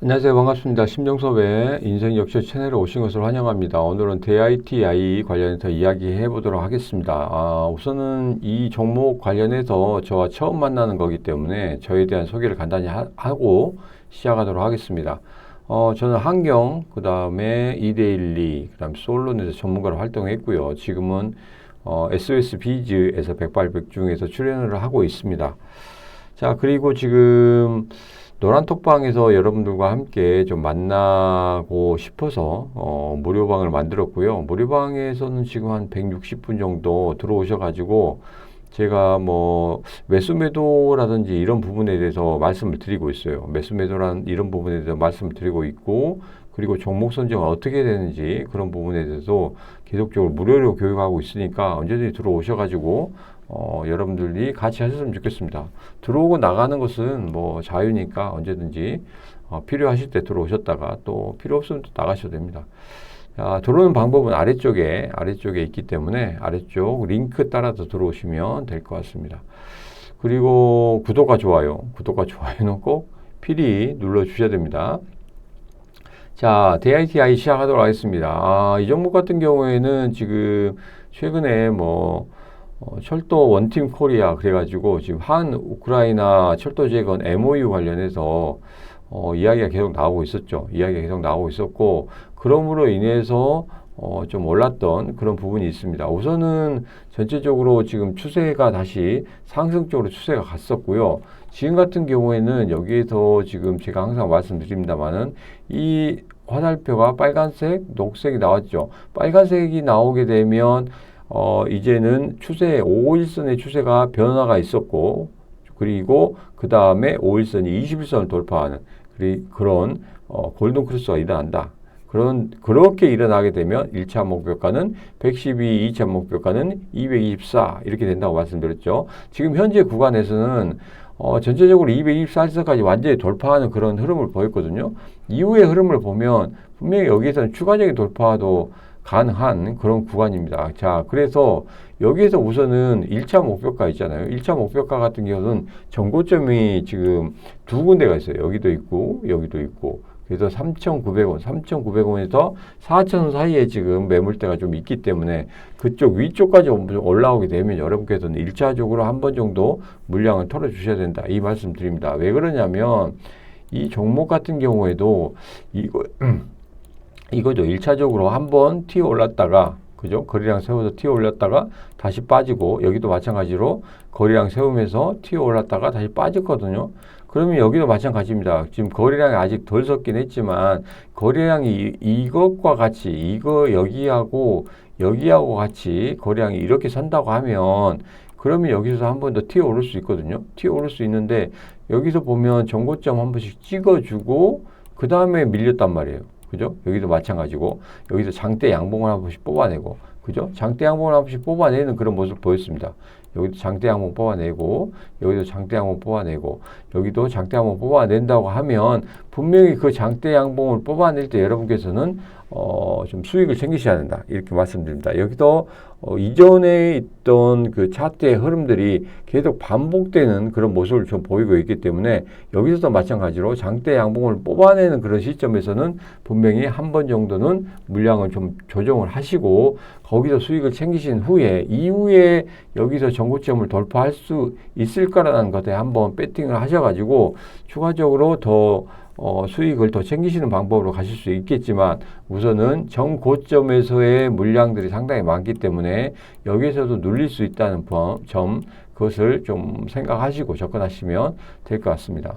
안녕하세요. 반갑습니다. 심정섭의 인생 역시 채널에 오신 것을 환영합니다. 오늘은 DITI 관련해서 이야기해 보도록 하겠습니다. 아, 우선은 이 종목 관련해서 저와 처음 만나는 거기 때문에 저에 대한 소개를 간단히 하, 고 시작하도록 하겠습니다. 어, 저는 한경, 그 다음에 이데일리, 그 다음에 솔론에서 전문가로 활동했고요. 지금은 어, SOS 비즈에서 백발백중에서 출연을 하고 있습니다. 자, 그리고 지금 노란 톡방에서 여러분들과 함께 좀 만나고 싶어서 어, 무료방을 만들었고요. 무료방에서는 지금 한 160분 정도 들어오셔가지고 제가 뭐 매수 매도라든지 이런 부분에 대해서 말씀을 드리고 있어요. 매수 매도란 이런 부분에 대해서 말씀을 드리고 있고 그리고 종목 선정은 어떻게 되는지 그런 부분에 대해서 계속적으로 무료로 교육하고 있으니까 언제든지 들어오셔가지고 어, 여러분들이 같이 하셨으면 좋겠습니다. 들어오고 나가는 것은 뭐 자유니까 언제든지 어, 필요하실 때 들어오셨다가 또 필요 없으면 또 나가셔도 됩니다. 자, 들어오는 방법은 아래쪽에 아래쪽에 있기 때문에 아래쪽 링크 따라서 들어오시면 될 것 같습니다. 그리고 구독과 좋아요, 구독과 좋아요는 꼭 필히 눌러 주셔야 됩니다. 자, DITI 시작하도록 하겠습니다. 아, 이 종목 같은 경우에는 지금 최근에 뭐 어, 철도 원팀 코리아 그래가지고 지금 한 우크라이나 철도 재건 MOU 관련해서 어, 이야기가 계속 나오고 있었죠. 이야기가 계속 나오고 있었고 그러므로 인해서 어, 좀 올랐던 그런 부분이 있습니다. 우선은 전체적으로 지금 추세가 다시 상승적으로 추세가 갔었고요. 지금 같은 경우에는 여기에서 지금 제가 항상 말씀드립니다만은 이 화살표가 빨간색, 녹색이 나왔죠. 빨간색이 나오게 되면 어, 이제는 추세, 5일선의 추세가 변화가 있었고, 그리고 그 다음에 5일선이 21선을 돌파하는 그런 어, 골든 크루스가 일어난다. 그런, 그렇게 일어나게 되면 1차 목표가는 112, 2차 목표가는 224 이렇게 된다고 말씀드렸죠. 지금 현재 구간에서는 어, 전체적으로 224일선까지 완전히 돌파하는 그런 흐름을 보였거든요. 이후의 흐름을 보면 분명히 여기에서는 추가적인 돌파도 가능한 그런 구간입니다. 자, 그래서 여기에서 우선은 1차 목표가 있잖아요. 1차 목표가 같은 경우는 정고점이 지금 두 군데가 있어요. 여기도 있고, 여기도 있고. 그래서 3,900원, 3,900원에서 4,000원 사이에 지금 매물대가 좀 있기 때문에 그쪽 위쪽까지 올라오게 되면 여러분께서는 1차적으로 한 번 정도 물량을 털어주셔야 된다. 이 말씀 드립니다. 왜 그러냐면 이 종목 같은 경우에도 이거, 이거죠. 1차적으로 한 번 튀어 올랐다가 그죠? 거리량 세워서 튀어 올렸다가 다시 빠지고 여기도 마찬가지로 거리량 세우면서 튀어 올랐다가 다시 빠졌거든요. 그러면 여기도 마찬가지입니다. 지금 거리량이 아직 덜 섰긴 했지만 거리량이 이것과 같이 이거 여기하고 여기하고 같이 거리량이 이렇게 선다고 하면 그러면 여기서 한 번 더 튀어 오를 수 있거든요. 튀어 오를 수 있는데 여기서 보면 정고점 한 번씩 찍어주고 그 다음에 밀렸단 말이에요. 그죠? 여기도 마찬가지고 여기서 장대 양봉을 한 번씩 뽑아내고 그죠? 장대 양봉을 한 번씩 뽑아내는 그런 모습을 보였습니다. 여기도 장대 양봉 뽑아내고 여기도 장대 양봉 뽑아내고 여기도 장대 양봉 뽑아낸다고 하면 분명히 그 장대 양봉을 뽑아낼 때 여러분께서는 어, 좀 수익을 챙기셔야 된다. 이렇게 말씀드립니다. 여기도 어, 이전에 있던 그 차트의 흐름들이 계속 반복되는 그런 모습을 좀 보이고 있기 때문에 여기서도 마찬가지로 장대 양봉을 뽑아내는 그런 시점에서는 분명히 한 번 정도는 물량을 좀 조정을 하시고 거기서 수익을 챙기신 후에 이후에 여기서 정고점을 돌파할 수 있을까라는 것에 한번 배팅을 하셔가지고 추가적으로 더 어, 수익을 더 챙기시는 방법으로 가실 수 있겠지만 우선은 정고점에서의 물량들이 상당히 많기 때문에 여기에서도 눌릴 수 있다는 점 그것을 좀 생각하시고 접근하시면 될 것 같습니다.